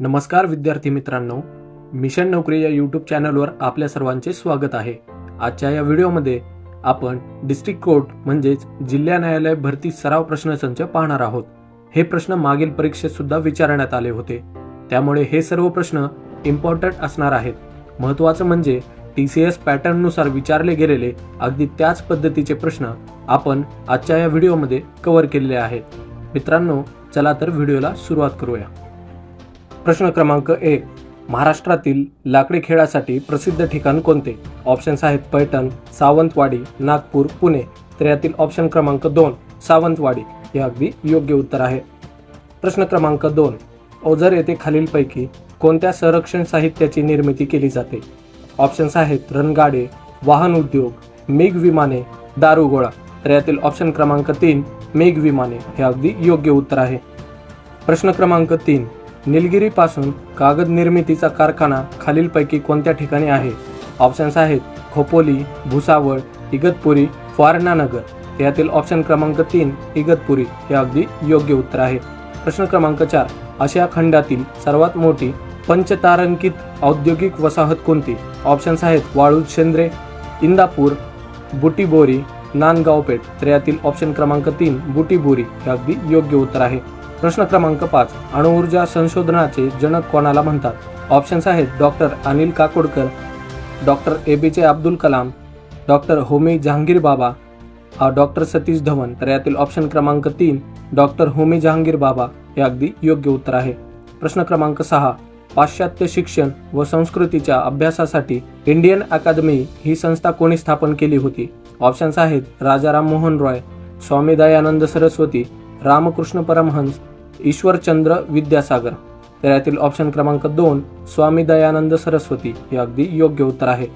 नमस्कार विद्यार्थी मित्रांनो मिशन नोकरी या यूट्यूब चॅनलवर आपल्या सर्वांचे स्वागत आहे. आजच्या या व्हिडिओमध्ये आपण डिस्ट्रिक्ट कोर्ट म्हणजेच जिल्हा न्यायालय भरती सराव प्रश्नसंच पाहणार आहोत. हे प्रश्न मागील परीक्षेत सुद्धा विचारण्यात आले होते. त्यामुळे हे सर्व प्रश्न इम्पॉर्टंट असणार आहेत. महत्त्वाचं म्हणजे टी सी एस पॅटर्ननुसार विचारले गेलेले अगदी त्याच पद्धतीचे प्रश्न आपण आजच्या या व्हिडिओमध्ये कव्हर केलेले आहेत. मित्रांनो चला तर व्हिडिओला सुरुवात करूया. प्रश्न क्रमांक एक महाराष्ट्रातील लाकडी खेळासाठी प्रसिद्ध ठिकाण कोणते? ऑप्शन्स आहेत पैठण सावंतवाडी नागपूर पुणे. तर यातील ऑप्शन क्रमांक दोन सावंतवाडी. हे अगदी योग्य उत्तर आहे. प्रश्न क्रमांक दोन ओझर येथे खालीलपैकी कोणत्या संरक्षण साहित्याची निर्मिती केली जाते? ऑप्शन्स आहेत रणगाडे वाहन उद्योग मेघ विमाने दारुगोळा तर यातील ऑप्शन क्रमांक तीन मेघ विमाने. हे अगदी योग्य उत्तर आहे. प्रश्न क्रमांक तीन निलगिरीपासून कागद निर्मितीचा कारखाना खालीलपैकी कोणत्या ठिकाणी आहे? ऑप्शन्स आहेत खोपोली भुसावळ इगतपुरी वारणानगर यातील ऑप्शन क्रमांक तीन इगतपुरी. हे अगदी योग्य उत्तर आहे. प्रश्न क्रमांक चार. आशिया खंडातील सर्वात मोठी पंचतारांकित औद्योगिक वसाहत कोणती? ऑप्शन्स आहेत वाळूज शेंद्रे इंदापूर बुटीबोरी नांदगावपेठ. तर यातील ऑप्शन क्रमांक तीन बुटीबोरी. हे अगदी योग्य उत्तर आहे. प्रश्न क्रमांक पाच अणुऊर्जा संशोधनाचे जनक कोणाला म्हणतात? ऑप्शन्स आहेत doctor Anil Kakodkar doctor A P J Abdul Kalam doctor Homi Jehangir Bhabha doctor Satish Dhawan. तर यातील ऑप्शन क्रमांक तीन डॉक्टर होमी जहांगीर बाबा हे अगदी योग्य उत्तर आहे. प्रश्न क्रमांक सहा पाश्चात्य शिक्षण व संस्कृतीच्या अभ्यासासाठी इंडियन अकादमी ही संस्था कोणी स्थापन केली होती? ऑप्शन्स आहेत राजाराम मोहन रॉय स्वामी दयानंद सरस्वती रामकृष्ण परमहंस ईश्वरचंद्र विद्यासागर. तर यातील ऑप्शन क्रमांक दोन स्वामी दयानंद सरस्वती हे अगदी योग्य उत्तर आहे.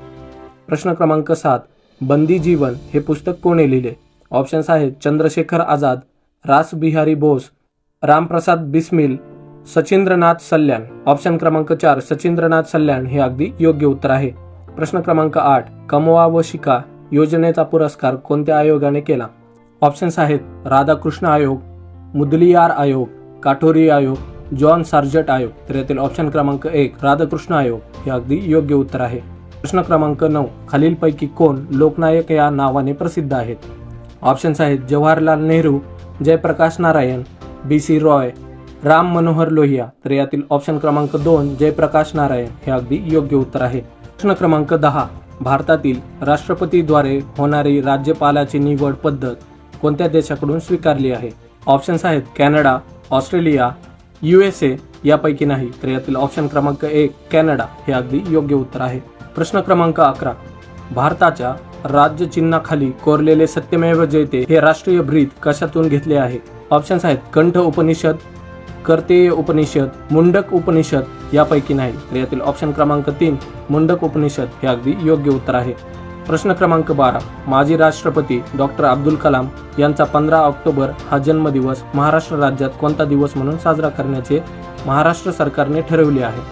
प्रश्न क्रमांक सात बंदी जीवन हे पुस्तक कोणी लिहिले? ऑप्शन्स आहेत चंद्रशेखर आझाद रास बिहारी बोस रामप्रसाद बिस्मिल सचिंद्रनाथ सल्यान ऑप्शन क्रमांक चार सचिंद्रनाथ सल्याण हे अगदी योग्य उत्तर आहे. प्रश्न क्रमांक आठ कमवा व शिका योजनेचा पुरस्कार कोणत्या आयोगाने केला? ऑप्शन्स आहेत राधाकृष्ण आयोग मुदलियार आयोग काठोरी आयोग जॉन सार्जट आयोग तर यातील ऑप्शन क्रमांक एक राधाकृष्ण आयोग हे अगदी योग्य उत्तर आहे. प्रश्न क्रमांक नऊ खालीलपैकी कोण लोकनायक या नावाने प्रसिद्ध आहेत? ऑप्शन्स आहेत जवाहरलाल नेहरू जयप्रकाश नारायण बी सी रॉय राम मनोहर लोहिया तर यातील ऑप्शन क्रमांक दोन जयप्रकाश नारायण हे अगदी योग्य उत्तर आहे. प्रश्न क्रमांक दहा भारतातील राष्ट्रपतीद्वारे होणारी राज्यपालाची निवड पद्धत कोणत्या देशाकडून स्वीकारली आहे? ऑप्शन्स आहेत Canada Australia U S A यापैकी नाही. तर यातील ऑप्शन क्रमांक एक कॅनडा हे अगदी योग्य उत्तर आहे. प्रश्न क्रमांक अकरा भारताच्या राज्य चिन्हाखाली कोरलेले सत्यमेव जयते हे राष्ट्रीय ब्रीद कशातून घेतले आहे? ऑप्शन्स आहेत कंठ उपनिषद कर्तेय उपनिषद मुंडक उपनिषद यापैकी नाही. तर यातील ऑप्शन क्रमांक तीन मुंडक उपनिषद हे अगदी योग्य उत्तर आहे. प्रश्न क्रमांक बारा. माजी राष्ट्रपती डॉक्टर अब्दुल कलाम यांचा पंधरा ऑक्टोबर हा जन्मदिवस महाराष्ट्र राज्यात कोणता दिवस म्हणून साजरा करण्याचे महाराष्ट्र सरकारने ठरवले आहे.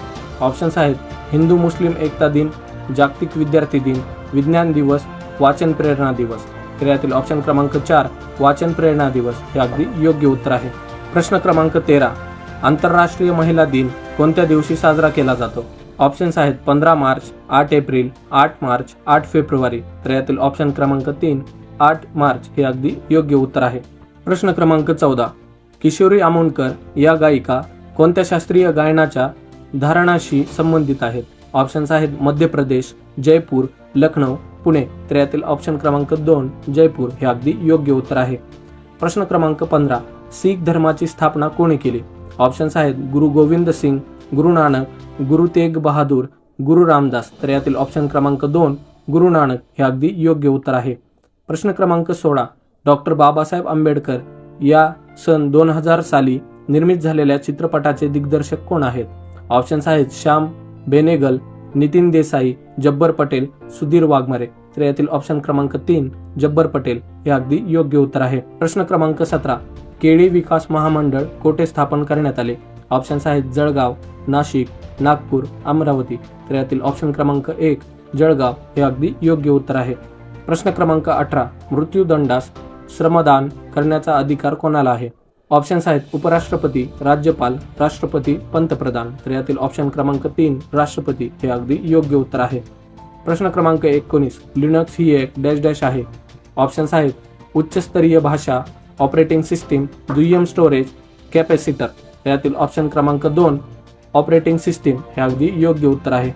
ऑप्शन्स आहेत हिंदू मुस्लिम एकता दिन जागतिक विद्यार्थी दिन विज्ञान दिवस वाचन प्रेरणा दिवस. तर यातील ऑप्शन क्रमांक चार वाचन प्रेरणा दिवस हे अगदी योग्य उत्तर आहे. प्रश्न क्रमांक तेरा आंतरराष्ट्रीय महिला दिन कोणत्या दिवशी साजरा केला जातो? ऑप्शन्स आहेत पंधरा मार्च आठ एप्रिल आठ मार्च आठ फेब्रुवारी. तर यातील ऑप्शन क्रमांक तीन आठ मार्च हे अगदी योग्य उत्तर आहे. प्रश्न क्रमांक चौदा. किशोरी आमोणकर या गायिका कोणत्या शास्त्रीय गायनाच्या धारणाशी संबंधित आहेत? ऑप्शन्स आहेत मध्य प्रदेश जयपूर लखनौ पुणे. तर यातील ऑप्शन क्रमांक दोन जयपूर हे अगदी योग्य उत्तर आहे. प्रश्न क्रमांक पंधरा. शीख धर्माची स्थापना कोणी केली? ऑप्शन्स आहेत गुरु गोविंद सिंग गुरु नानक गुरु तेग बहादूर गुरु रामदास. तर यातील ऑप्शन क्रमांक दोन गुरु नानक हे अगदी योग्य उत्तर आहे. प्रश्न क्रमांक सोळा डॉक्टर बाबासाहेब आंबेडकर या सन दोन हजार साली निर्मित झालेल्या चित्रपटाचे दिग्दर्शक कोण आहेत? ऑप्शन्स आहेत श्याम बेनेगल नितीन देसाई जब्बर पटेल सुधीर वाघमारे. तर यातील ऑप्शन क्रमांक तीन जब्बर पटेल हे अगदी योग्य उत्तर आहे. प्रश्न क्रमांक सतरा केळी विकास महामंडळ कोठे स्थापन करण्यात आले? ऑप्शन्स आहेत जळगाव नाशिक नागपूर अमरावती. तर यातील ऑप्शन क्रमांक एक जळगाव हे अगदी योग्य उत्तर आहे. प्रश्न क्रमांक अठरा मृत्यूदंडास श्रमदान करण्याचा अधिकार कोणाला आहे? ऑप्शन्स आहेत उपराष्ट्रपती राज्यपाल राष्ट्रपती पंतप्रधान. तर यातील ऑप्शन क्रमांक तीन राष्ट्रपती हे अगदी योग्य उत्तर आहे. प्रश्न क्रमांक एकोणीस लिनक्स ही एक डॅश डॅश आहे. ऑप्शन्स आहेत उच्चस्तरीय भाषा ऑपरेटिंग सिस्टीम दुय्यम स्टोरेज कॅपॅसिटर. यातील ऑप्शन क्रमांक दोन ऑपरेटिंग सिस्टीम हे अगदी योग्य उत्तर आहे.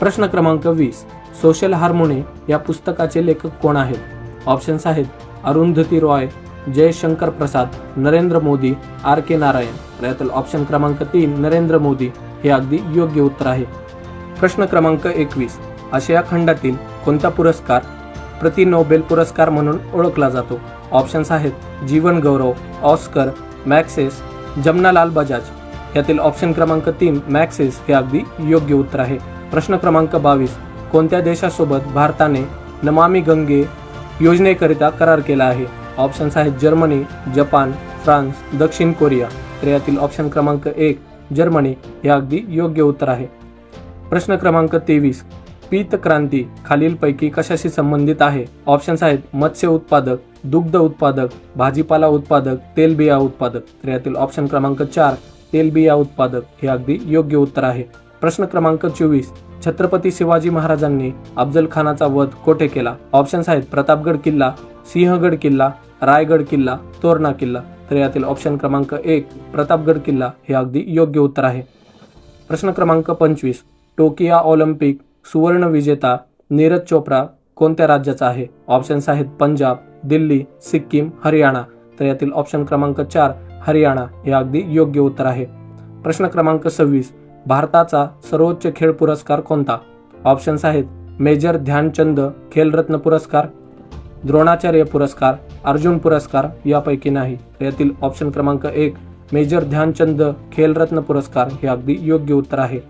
प्रश्न क्रमांक वीस सोशल हार्मोनी या पुस्तकाचे लेखक कोण आहेत? ऑप्शन्स आहेत अरुंधती रॉय जयशंकर प्रसाद नरेंद्र मोदी आर के नारायण. यातील ऑप्शन क्रमांक तीन नरेंद्र मोदी हे अगदी योग्य उत्तर आहे. प्रश्न क्रमांक एकवीस आशिया खंडातील कोणता पुरस्कार प्रति नोबेल पुरस्कार म्हणून ओळखला जातो? ऑप्शन्स आहेत जीवन गौरव ऑस्कर मॅक्सेस जमनालाल बजाज. यातील ऑप्शन क्रमांक तीन मॅक्सिस हे अगदी योग्य उत्तर आहे. प्रश्न क्रमांक बावीस कोणत्या देशासोबत भारताने नमामी गंगे योजनेकरिता करार केला आहे? ऑप्शन्स आहेत जर्मनी जपान फ्रान्स दक्षिण कोरिया. तर यातील ऑप्शन क्रमांक एक जर्मनी हे अगदी योग्य उत्तर आहे. प्रश्न क्रमांक तेवीस पीत क्रांती खालीलपैकी कशाशी संबंधित आहे? ऑप्शन्स आहेत मत्स्य उत्पादक दुग्ध उत्पादक भाजीपाला उत्पादक तेलबिया उत्पादक. तर यातील ऑप्शन क्रमांक चार तेलबिया उत्पादक. हे अगदी योग्य उत्तर आहे. प्रश्न क्रमांक चोवीस छत्रपती शिवाजी महाराजांनी अफजल खानाचा वध कोठे केला? ऑप्शन्स आहेत प्रतापगड किल्ला सिंहगड किल्ला रायगड किल्ला तोरणा किल्ला. तर यातील ऑप्शन क्रमांक एक प्रतापगड किल्ला. हे अगदी योग्य उत्तर आहे. प्रश्न क्रमांक पंचवीस टोकिया ऑलिम्पिक सुवर्ण विजेता नीरज चोप्रा कोणत्या राज्याचा आहे? ऑप्शन्स आहेत पंजाब दिल्ली सिक्कीम हरियाणा. तर यातील ऑप्शन क्रमांक चार हरियाणा. हे अगदी योग्य उत्तर आहे. प्रश्न क्रमांक सव्वीस भारताचा सर्वोच्च खेळ पुरस्कार कोणता? ऑप्शन्स आहेत मेजर ध्यानचंद खेलरत्न पुरस्कार द्रोणाचार्य पुरस्कार अर्जुन पुरस्कार यापैकी नाही. तर यातील ऑप्शन क्रमांक एक मेजर ध्यानचंद खेलरत्न पुरस्कार हे अगदी योग्य उत्तर आहे.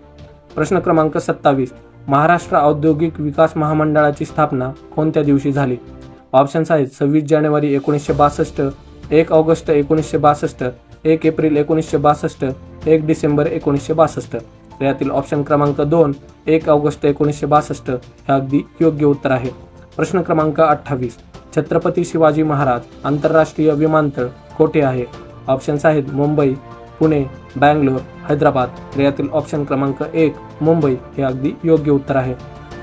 प्रश्न क्रमांक सत्तावीस महाराष्ट्र औद्योगिक विकास महामंडळाची स्थापना कोणत्या दिवशी झाली? ऑप्शन्स आहेत सव्वीस जानेवारी एकोणीसशे बासष्ट एक ऑगस्ट एकोणीसशे बासष्ट एक एप्रिल एकोणीसशे बासष्ट एक डिसेंबर एकोणीसशे बासष्ट. यातील ऑप्शन क्रमांक दोन एक ऑगस्ट एकोणीसशे बासष्ट हे अगदी योग्य उत्तर आहे. प्रश्न क्रमांक अठ्ठावीस छत्रपती शिवाजी महाराज आंतरराष्ट्रीय विमानतळ कोठे आहे? ऑप्शन्स आहेत मुंबई पुणे बँगलोर हैदराबाद. यातील ऑप्शन क्रमांक एक मुंबई हे अगदी योग्य उत्तर आहे.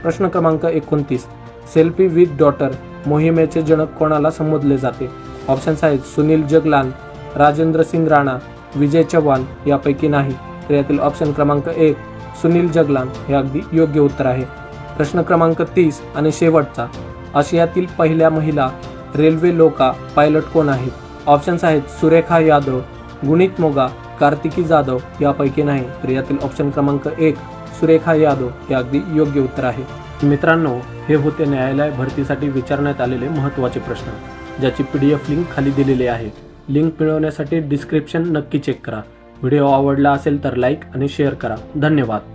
प्रश्न क्रमांक एकोणतीस सेल्फी विथ डॉटर मोहिमेचे जनक कोणाला संबोधले जाते? ऑप्शन्स आहेत सुनील जगलान राजेंद्र सिंग राणा विजय चव्हाण यापैकी नाही. तर यातील ऑप्शन क्रमांक एक सुनील जगलान हे अगदी योग्य उत्तर आहे. प्रश्न क्रमांक तीस आणि शेवटचा आशियातील पहिल्या महिला रेल्वे लोका पायलट कोण आहेत? ऑप्शन्स आहेत सुरेखा यादव गुणित मोगा कार्तिकी जाधव यापैकी नाही तर यातील ऑप्शन क्रमांक एक सुरेखा यादव हे अगदी योग्य उत्तर आहे. मित्रांनो हे होते न्यायालय भरतीसाठी विचारण्यात आलेले महत्त्वाचे प्रश्न ज्याची पी डी एफ लिंक खाली दिलेली आहे. लिंक मिळवण्यासाठी डिस्क्रिप्शन नक्की चेक करा. व्हिडिओ आवडला असेल तर लाईक आणि शेअर करा. धन्यवाद.